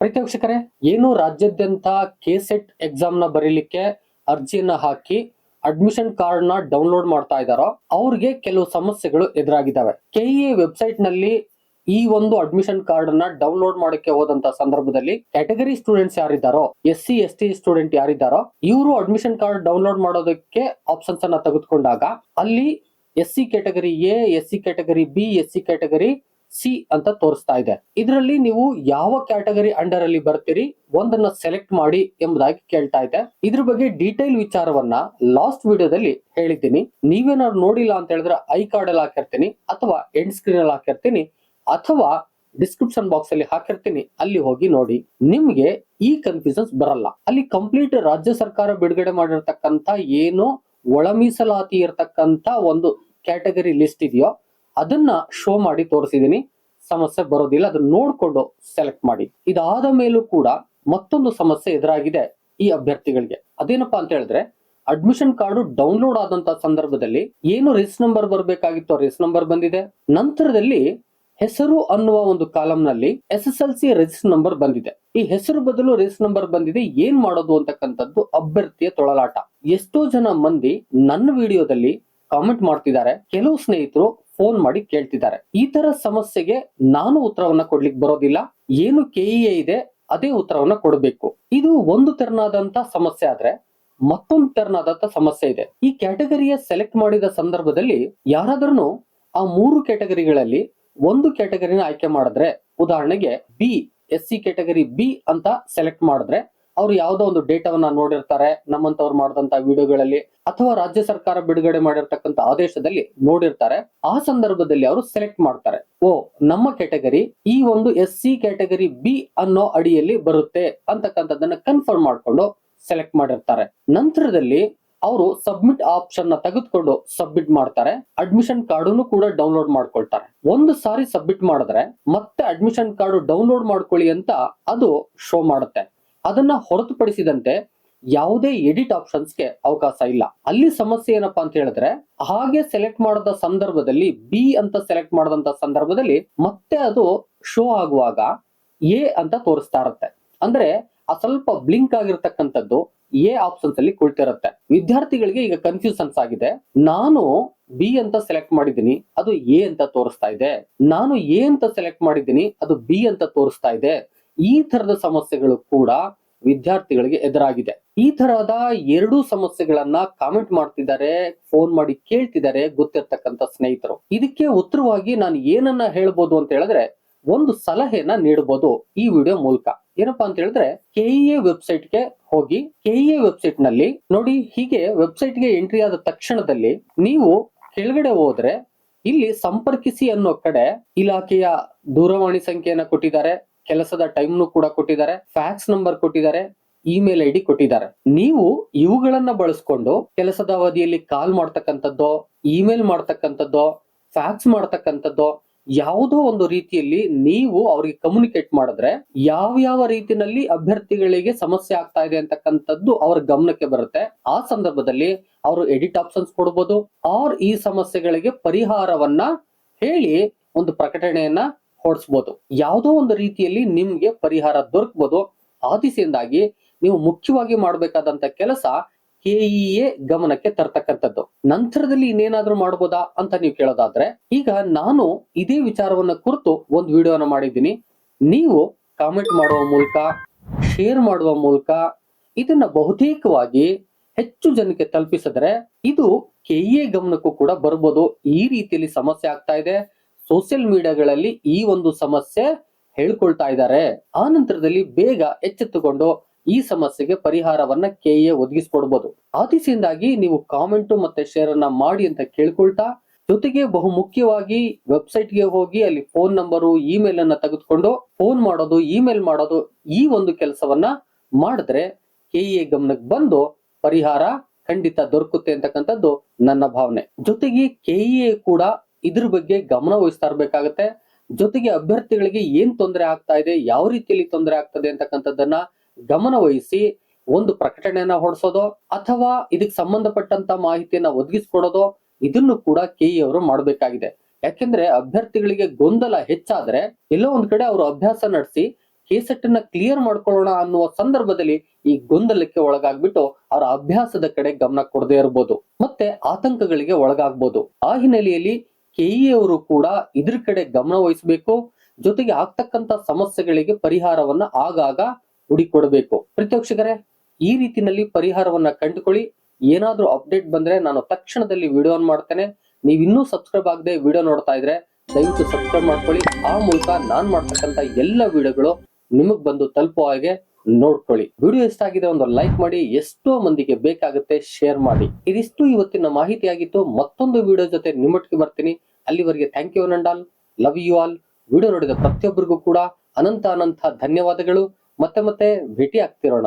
ಪ್ರೀತಿ ವೀಕ್ಷಕರೇ, ಏನು ರಾಜ್ಯಾದ್ಯಂತ ಕೆ ಸೆಟ್ ಎಕ್ಸಾಮ್ನ ಬರೀಲಿಕ್ಕೆ ಅರ್ಜಿಯನ್ನ ಹಾಕಿ ಅಡ್ಮಿಷನ್ ಕಾರ್ಡ್ನ ಡೌನ್ಲೋಡ್ ಮಾಡ್ತಾ ಇದ್ದಾರೋ ಅವ್ರಿಗೆ ಕೆಲವು ಸಮಸ್ಯೆಗಳು ಎದುರಾಗಿದ್ದಾವೆ ಕೆಇಎ ವೆಬ್ಸೈಟ್ನಲ್ಲಿ ಈ ಒಂದು ಅಡ್ಮಿಷನ್ ಕಾರ್ಡ್ನ ಡೌನ್ಲೋಡ್ ಮಾಡಕ್ಕೆ ಹೋದಂತ ಸಂದರ್ಭದಲ್ಲಿ category students ಯಾರಿದ್ದಾರೋ S C S T student ಯಾರಿದ್ದಾರೋ, ಇವರು ಅಡ್ಮಿಷನ್ ಕಾರ್ಡ್ ಡೌನ್ಲೋಡ್ ಮಾಡೋದಕ್ಕೆ ಆಪ್ಷನ್ಸ್ ಅನ್ನ ತೆಗೆದುಕೊಂಡಾಗ ಅಲ್ಲಿ S C category A S C category B S C category C ಅಂತ ತೋರಿಸ್ತಾ ಇದೆ. ಇದರಲ್ಲಿ ನೀವು ಯಾವ ಕ್ಯಾಟಗರಿ ಅಂಡರ್ ಅಲ್ಲಿ ಬರ್ತೀರಿ ಒಂದನ್ನ ಸೆಲೆಕ್ಟ್ ಮಾಡಿ ಎಂಬುದಾಗಿ ಕೇಳ್ತಾ ಇದೆ. ಇದ್ರ ಬಗ್ಗೆ ಡೀಟೇಲ್ ವಿಚಾರವನ್ನ ಲಾಸ್ಟ್ ವಿಡಿಯೋದಲ್ಲಿ ಹೇಳಿದ್ದೀನಿ. ನೀವೇನಾದ್ರು ನೋಡಿಲ್ಲ ಅಂತ ಹೇಳಿದ್ರೆ ಐ ಕಾರ್ಡ್ ಅಲ್ಲಿ ಹಾಕಿರ್ತೀನಿ ಅಥವಾ ಎಂಡ್ ಸ್ಕ್ರೀನ್ ಅಲ್ಲಿ ಹಾಕಿರ್ತೀನಿ ಅಥವಾ ಡಿಸ್ಕ್ರಿಪ್ಷನ್ ಬಾಕ್ಸ್ ಅಲ್ಲಿ ಹಾಕಿರ್ತೀನಿ. ಅಲ್ಲಿ ಹೋಗಿ ನೋಡಿ. ನಿಮ್ಗೆ ಈ ಕನ್ಫ್ಯೂಷನ್ಸ್ ಬರಲ್ಲ. ಅಲ್ಲಿ ಕಂಪ್ಲೀಟ್ ರಾಜ್ಯ ಸರ್ಕಾರ ಬಿಡುಗಡೆ ಮಾಡಿರ್ತಕ್ಕಂತ ಏನು ಒಳ ಮೀಸಲಾತಿ ಇರತಕ್ಕಂತ ಒಂದು ಕ್ಯಾಟಗರಿ ಲಿಸ್ಟ್ ಇದೆಯೋ ಅದನ್ನ ಶೋ ಮಾಡಿ ತೋರಿಸಿದೀನಿ. ಸಮಸ್ಯೆ ಬರೋದಿಲ್ಲ, ಅದನ್ನ ನೋಡ್ಕೊಂಡು ಸೆಲೆಕ್ಟ್ ಮಾಡಿ. ಇದಾದ ಮೇಲೂ ಕೂಡ ಮತ್ತೊಂದು ಸಮಸ್ಯೆ ಎದುರಾಗಿದೆ ಈ ಅಭ್ಯರ್ಥಿಗಳಿಗೆ. ಅದೇನಪ್ಪಾ ಅಂತ ಹೇಳಿದ್ರೆ ಅಡ್ಮಿಷನ್ ಕಾರ್ಡ್ ಡೌನ್ಲೋಡ್ ಆದಂತ ಸಂದರ್ಭದಲ್ಲಿ ಏನು ರಿಸ್ ನಂಬರ್ ಬರಬೇಕಾಗಿತ್ತು ರಿಸ್ ನಂಬರ್ ಬಂದಿದೆ. ನಂತರದಲ್ಲಿ ಹೆಸರು ಅನ್ನುವ ಒಂದು ಕಾಲಂ ನಲ್ಲಿ S S L C register number ಬಂದಿದೆ. ಈ ಹೆಸರು ಬದಲು ರೇಸ್ ನಂಬರ್ ಬಂದಿದೆ, ಏನ್ ಮಾಡೋದು ಅಂತಕ್ಕಂಥದ್ದು ಅಭ್ಯರ್ಥಿಯ ತೊಳಲಾಟ. ಎಷ್ಟೋ ಜನ ಮಂದಿ ನನ್ನ ವಿಡಿಯೋದಲ್ಲಿ ಕಾಮೆಂಟ್ ಮಾಡ್ತಿದ್ದಾರೆ. ಕೆಲವು ಸ್ನೇಹಿತರು ಫೋನ್ ಮಾಡಿ ಕೇಳ್ತಿದ್ದಾರೆ. ಈ ತರ ಸಮಸ್ಯೆಗೆ ನಾನು ಉತ್ತರವನ್ನ ಕೊಡ್ಲಿಕ್ಕೆ ಬರೋದಿಲ್ಲ. ಏನು ಕೆಇಎ ಇದೆ, ಅದೇ ಉತ್ತರವನ್ನ ಕೊಡಬೇಕು. ಇದು ಒಂದು ತೆರನಾದಂತ ಸಮಸ್ಯೆ ಆದ್ರೆ ಮತ್ತೊಂದು ತೆರನಾದಂತ ಸಮಸ್ಯೆ ಇದೆ. ಈ ಕ್ಯಾಟಗರಿಯ ಸೆಲೆಕ್ಟ್ ಮಾಡಿದ ಸಂದರ್ಭದಲ್ಲಿ ಯಾರಾದ್ರೂ ಆ ಮೂರು ಕ್ಯಾಟಗರಿಗಳಲ್ಲಿ ಒಂದು ಕ್ಯಾಟಗರಿನ ಆಯ್ಕೆ ಮಾಡಿದ್ರೆ, ಉದಾಹರಣೆಗೆ B, S C category B ಅಂತ ಸೆಲೆಕ್ಟ್ ಮಾಡಿದ್ರೆ ಅವ್ರು ಯಾವ್ದೋ ಒಂದು ಡೇಟಾವನ್ನ ನೋಡಿರ್ತಾರೆ, ನಮ್ಮಂತವ್ರು ಮಾಡಿದಂತ ವಿಡಿಯೋಗಳಲ್ಲಿ ಅಥವಾ ರಾಜ್ಯ ಸರ್ಕಾರ ಬಿಡುಗಡೆ ಮಾಡಿರ್ತಕ್ಕಂತ ಆದೇಶದಲ್ಲಿ ನೋಡಿರ್ತಾರೆ. ಆ ಸಂದರ್ಭದಲ್ಲಿ ಅವರು ಸೆಲೆಕ್ಟ್ ಮಾಡ್ತಾರೆ. ಓ, ನಮ್ಮ ಕ್ಯಾಟಗರಿ ಈ ಒಂದು ಎಸ್ ಸಿ ಕ್ಯಾಟಗರಿ ಬಿ ಅನ್ನೋ ಅಡಿಯಲ್ಲಿ ಬರುತ್ತೆ ಅಂತಕ್ಕಂಥದ್ದನ್ನ ಕನ್ಫರ್ಮ್ ಮಾಡ್ಕೊಂಡು ಸೆಲೆಕ್ಟ್ ಮಾಡಿರ್ತಾರೆ. ನಂತರದಲ್ಲಿ ಅವರು ಸಬ್ಮಿಟ್ ಆಪ್ಷನ್ನ ತೆಗೆದುಕೊಂಡು ಸಬ್ಮಿಟ್ ಮಾಡ್ತಾರೆ. ಅಡ್ಮಿಷನ್ ಕಾರ್ಡ್ ಕೂಡ ಡೌನ್ಲೋಡ್ ಮಾಡ್ಕೊಳ್ತಾರೆ. ಒಂದು ಸಾರಿ ಸಬ್ಮಿಟ್ ಮಾಡಿದ್ರೆ ಮತ್ತೆ ಅಡ್ಮಿಷನ್ ಕಾರ್ಡ್ ಡೌನ್ಲೋಡ್ ಮಾಡ್ಕೊಳ್ಳಿ ಅಂತ ಅದು ಶೋ ಮಾಡುತ್ತೆ. ಅದನ್ನ ಹೊರತುಪಡಿಸಿದಂತೆ ಯಾವುದೇ ಎಡಿಟ್ ಆಪ್ಷನ್ಸ್ಗೆ ಅವಕಾಶ ಇಲ್ಲ. ಅಲ್ಲಿ ಸಮಸ್ಯೆ ಏನಪ್ಪಾ ಅಂತ ಹೇಳಿದ್ರೆ, ಹಾಗೆ ಸೆಲೆಕ್ಟ್ ಮಾಡದ ಸಂದರ್ಭದಲ್ಲಿ ಬಿ ಅಂತ ಸೆಲೆಕ್ಟ್ ಮಾಡದಂತ ಸಂದರ್ಭದಲ್ಲಿ ಮತ್ತೆ ಅದು ಶೋ ಆಗುವಾಗ ಎ ಅಂತ ತೋರಿಸ್ತಾ ಇರುತ್ತೆ. ಅಂದ್ರೆ ಆ ಸ್ವಲ್ಪ ಬ್ಲಿಂಕ್ ಆಗಿರ್ತಕ್ಕಂಥದ್ದು ಎ ಆಪ್ಷನ್ಸ್ ಅಲ್ಲಿ ಕುಳಿತಿರುತ್ತೆ. ವಿದ್ಯಾರ್ಥಿಗಳಿಗೆ ಈಗ ಕನ್ಫ್ಯೂಷನ್ಸ್ ಆಗಿದೆ. ನಾನು ಬಿ ಅಂತ ಸೆಲೆಕ್ಟ್ ಮಾಡಿದ್ದೀನಿ, ಅದು ಎ ಅಂತ ತೋರಿಸ್ತಾ ಇದೆ. ನಾನು ಎ ಅಂತ ಸೆಲೆಕ್ಟ್ ಮಾಡಿದ್ದೀನಿ, ಅದು ಬಿ ಅಂತ ತೋರಿಸ್ತಾ ಇದೆ. ಈ ತರದ ಸಮಸ್ಯೆಗಳು ಕೂಡ ವಿದ್ಯಾರ್ಥಿಗಳಿಗೆ ಎದುರಾಗಿದೆ. ಈ ತರಹದ ಎರಡು ಸಮಸ್ಯೆಗಳನ್ನ ಕಾಮೆಂಟ್ ಮಾಡ್ತಿದ್ದಾರೆ ಫೋನ್ ಮಾಡಿ ಕೇಳ್ತಿದ್ದಾರೆ ಗೊತ್ತಿರ್ತಕ್ಕಂಥ ಸ್ನೇಹಿತರು. ಇದಕ್ಕೆ ಉತ್ತರವಾಗಿ ನಾನು ಏನನ್ನ ಹೇಳ್ಬೋದು ಅಂತ ಹೇಳಿದ್ರೆ, ಒಂದು ಸಲಹೆಯನ್ನ ನೀಡಬಹುದು ಈ ವಿಡಿಯೋ ಮೂಲಕ. ಏನಪ್ಪಾ ಅಂತ ಹೇಳಿದ್ರೆ ಕೆಇಎ ವೆಬ್ಸೈಟ್ಗೆ ಹೋಗಿ ಕೆಇಎ ವೆಬ್ಸೈಟ್ನಲ್ಲಿ ನೋಡಿ, ಹೀಗೆ ವೆಬ್ಸೈಟ್ಗೆ ಎಂಟ್ರಿ ಆದ ತಕ್ಷಣದಲ್ಲಿ ನೀವು ಕೆಳಗಡೆ ಹೋದ್ರೆ, ಇಲ್ಲಿ ಸಂಪರ್ಕಿಸಿ ಅನ್ನೋ ಕಡೆ ಇಲಾಖೆಯ ದೂರವಾಣಿ ಸಂಖ್ಯೆಯನ್ನ ಕೊಟ್ಟಿದ್ದಾರೆ. ಕೆಲಸದ ಟೈಮ್ನು ಕೂಡ ಕೊಟ್ಟಿದ್ದಾರೆ ಫ್ಯಾಕ್ಸ್ ನಂಬರ್ ಕೊಟ್ಟಿದ್ದಾರೆ ಇಮೇಲ್ ಐ ಡಿ ಕೊಟ್ಟಿದ್ದಾರೆ. ನೀವು ಇವುಗಳನ್ನ ಬಳಸ್ಕೊಂಡು ಕೆಲಸದ ಅವಧಿಯಲ್ಲಿ ಕಾಲ್ ಮಾಡ್ತಕ್ಕಂಥದ್ದೋ ಇಮೇಲ್ ಮಾಡ್ತಕ್ಕಂಥದ್ದೋ ಫ್ಯಾಕ್ಸ್ ಮಾಡ್ತಕ್ಕಂಥದ್ದೋ ಯಾವುದೋ ಒಂದು ರೀತಿಯಲ್ಲಿ ನೀವು ಅವ್ರಿಗೆ ಕಮ್ಯುನಿಕೇಟ್ ಮಾಡಿದ್ರೆ ಯಾವ ಯಾವ ರೀತಿಯಲ್ಲಿ ಅಭ್ಯರ್ಥಿಗಳಿಗೆ ಸಮಸ್ಯೆ ಆಗ್ತಾ ಇದೆ ಅಂತಕ್ಕಂಥದ್ದು ಅವ್ರ ಗಮನಕ್ಕೆ ಬರುತ್ತೆ. ಆ ಸಂದರ್ಭದಲ್ಲಿ ಅವರು ಎಡಿಟ್ ಆಪ್ಷನ್ಸ್ ಕೊಡ್ಬೋದು. ಆರ್ ಈ ಸಮಸ್ಯೆಗಳಿಗೆ ಪರಿಹಾರವನ್ನ ಹೇಳಿ ಒಂದು ಪ್ರಕಟಣೆಯನ್ನ ಹೊರಡಿಸ್ಬೋದು. ಯಾವುದೋ ಒಂದು ರೀತಿಯಲ್ಲಿ ನಿಮ್ಗೆ ಪರಿಹಾರ ದೊರಕಬಹುದು ಆ ದಿಸೆಯಿಂದಾಗಿ ನೀವು ಮುಖ್ಯವಾಗಿ ಮಾಡಬೇಕಾದಂತ ಕೆಲಸ ಕೆಇಎ ಗಮನಕ್ಕೆ ತರ್ತಕ್ಕಂಥದ್ದು. ನಂತರದಲ್ಲಿ ಇನ್ನೇನಾದ್ರೂ ಮಾಡ್ಬೋದಾ ಅಂತ ನೀವು ಕೇಳೋದಾದ್ರೆ, ಈಗ ನಾನು ಇದೇ ವಿಚಾರವನ್ನ ಕುರಿತು ಒಂದು ವಿಡಿಯೋನ ಮಾಡಿದ್ದೀನಿ. ನೀವು ಕಾಮೆಂಟ್ ಮಾಡುವ ಮೂಲಕ ಶೇರ್ ಮಾಡುವ ಮೂಲಕ ಇದನ್ನ ಬಹುತೇಕವಾಗಿ ಹೆಚ್ಚು ಜನಕ್ಕೆ ತಲುಪಿಸಿದ್ರೆ ಇದು ಕೆಇಎ ಗಮನಕ್ಕೂ ಕೂಡ ಬರ್ಬೋದು. ಈ ರೀತಿಯಲ್ಲಿ ಸಮಸ್ಯೆ ಆಗ್ತಾ ಇದೆ. ಸೋಷಿಯಲ್ ಮೀಡಿಯಾಗಳಲ್ಲಿ ಈ ಒಂದು ಸಮಸ್ಯೆ ಹೇಳ್ಕೊಳ್ತಾ ಇದ್ದಾರೆ. ಆ ನಂತರದಲ್ಲಿ ಬೇಗ ಎಚ್ಚೆತ್ತುಕೊಂಡು ಈ ಸಮಸ್ಯೆಗೆ ಪರಿಹಾರವನ್ನ ಕೆ ಒದಗಿಸ್ಕೊಡ್ಬೋದು. ಒದಗಿಸಿಕೊಡ್ಬೋದು ದಿಸೆಯಿಂದಾಗಿ ನೀವು ಕಾಮೆಂಟ್ ಮತ್ತೆ ಶೇರ್ ಅನ್ನ ಮಾಡಿ ಅಂತ ಕೇಳ್ಕೊಳ್ತಾ, ಜೊತೆಗೆ ಬಹು ಮುಖ್ಯವಾಗಿ ವೆಬ್ಸೈಟ್ಗೆ ಹೋಗಿ ಅಲ್ಲಿ ಫೋನ್ ನಂಬರು, ಇಮೇಲ್ ಅನ್ನ ತೆಗೆದುಕೊಂಡು ಫೋನ್ ಮಾಡೋದು, ಇಮೇಲ್ ಮಾಡೋದು ಈ ಒಂದು ಕೆಲಸವನ್ನ ಮಾಡಿದ್ರೆ ಕೆ ಎ ಗಮನಕ್ಕೆ ಬಂದು ಪರಿಹಾರ ಖಂಡಿತ ದೊರಕುತ್ತೆ ಅಂತಕ್ಕಂಥದ್ದು ನನ್ನ ಭಾವನೆ. ಜೊತೆಗೆ ಕೆಇಎ ಕೂಡ ಇದ್ರ ಬಗ್ಗೆ ಗಮನ ವಹಿಸ್ತಾ ಇರ್ಬೇಕಾಗತ್ತೆ. ಜೊತೆಗೆ ಅಭ್ಯರ್ಥಿಗಳಿಗೆ ಏನ್ ತೊಂದರೆ ಆಗ್ತಾ ಇದೆ, ಯಾವ ರೀತಿಯಲ್ಲಿ ತೊಂದರೆ ಆಗ್ತದೆ ಅಂತಕ್ಕಂಥದ್ದನ್ನ ಗಮನ ವಹಿಸಿ ಒಂದು ಪ್ರಕಟಣೆಯನ್ನ ಹೊರಡಿಸೋದು ಅಥವಾ ಇದಕ್ಕೆ ಸಂಬಂಧಪಟ್ಟಂತ ಮಾಹಿತಿಯನ್ನ ಒದಗಿಸ್ಕೊಡೋದು, ಇದನ್ನು ಕೂಡ ಕೆಇ ಅವರು ಮಾಡಬೇಕಾಗಿದೆ. ಯಾಕೆಂದ್ರೆ ಅಭ್ಯರ್ಥಿಗಳಿಗೆ ಗೊಂದಲ ಹೆಚ್ಚಾದ್ರೆ ಎಲ್ಲೋ ಒಂದ್ ಕಡೆ ಅವರು ಅಭ್ಯಾಸ ನಡೆಸಿ ಕೇಸೆಟ್ ಅನ್ನ ಕ್ಲಿಯರ್ ಮಾಡ್ಕೊಳ್ಳೋಣ ಅನ್ನುವ ಸಂದರ್ಭದಲ್ಲಿ ಈ ಗೊಂದಲಕ್ಕೆ ಒಳಗಾಗ್ಬಿಟ್ಟು ಅವರ ಅಭ್ಯಾಸದ ಕಡೆ ಗಮನ ಕೊಡದೇ ಇರಬಹುದು ಮತ್ತೆ ಆತಂಕಗಳಿಗೆ ಒಳಗಾಗ್ಬೋದು. ಆ ಹಿನ್ನೆಲೆಯಲ್ಲಿ ಕೆಇ ಅವರು ಕೂಡ ಇದ್ರ ಕಡೆ ಗಮನ ವಹಿಸಬೇಕು. ಜೊತೆಗೆ ಆಗ್ತಕ್ಕಂತ ಸಮಸ್ಯೆಗಳಿಗೆ ಪರಿಹಾರವನ್ನ ಆಗಾಗ ಹುಡಿಕೊಡಬೇಕು. ಪ್ರತ್ಯಕ್ಷಕರೇ, ಈ ರೀತಿನಲ್ಲಿ ಪರಿಹಾರವನ್ನ ಕಂಡುಕೊಳ್ಳಿ. ಏನಾದ್ರೂ ಅಪ್ಡೇಟ್ ಬಂದ್ರೆ ನಾನು ತಕ್ಷಣದಲ್ಲಿ ವಿಡಿಯೋ ಆನ್ ಮಾಡ್ತೇನೆ. ನೀವು ಇನ್ನೂ ಸಬ್ಸ್ಕ್ರೈಬ್ ಆಗದೆ ವಿಡಿಯೋ ನೋಡ್ತಾ ಇದ್ರೆ ದಯವಿಟ್ಟು ಸಬ್ಸ್ಕ್ರೈಬ್ ಮಾಡ್ಕೊಳ್ಳಿ. ಆ ಮೂಲಕ ನಾನ್ ಮಾಡ್ತಕ್ಕಂತ ಎಲ್ಲ ವಿಡಿಯೋಗಳು ನಿಮಗ್ ಬಂದು ತಲುಪೋ ಹಾಗೆ ನೋಡ್ಕೊಳ್ಳಿ. ವಿಡಿಯೋ ಇಷ್ಟ ಆಗಿದೆ ಒಂದು ಲೈಕ್ ಮಾಡಿ, ಎಷ್ಟೋ ಮಂದಿಗೆ ಬೇಕಾಗುತ್ತೆ ಶೇರ್ ಮಾಡಿ. ಇದಿಷ್ಟು ಇವತ್ತಿನ ಮಾಹಿತಿ ಆಗಿತ್ತು ಮತ್ತೊಂದು ವಿಡಿಯೋ ಜೊತೆ ನಿಮ್ಮೊಟ್ಟಿಗೆ ಬರ್ತೀನಿ. ಅಲ್ಲಿವರೆಗೆ ಥ್ಯಾಂಕ್ ಯು ನಂಡಾಲ್ ಲವ್ ಯು ಆಲ್ ವಿಡಿಯೋ ನೋಡಿದ ಪ್ರತಿಯೊಬ್ಬರಿಗೂ ಕೂಡ ಅನಂತ ಅನಂತ ಧನ್ಯವಾದಗಳು. ಮತ್ತೆ ಮತ್ತೆ ಭೇಟಿ ಆಗ್ತಿರೋಣ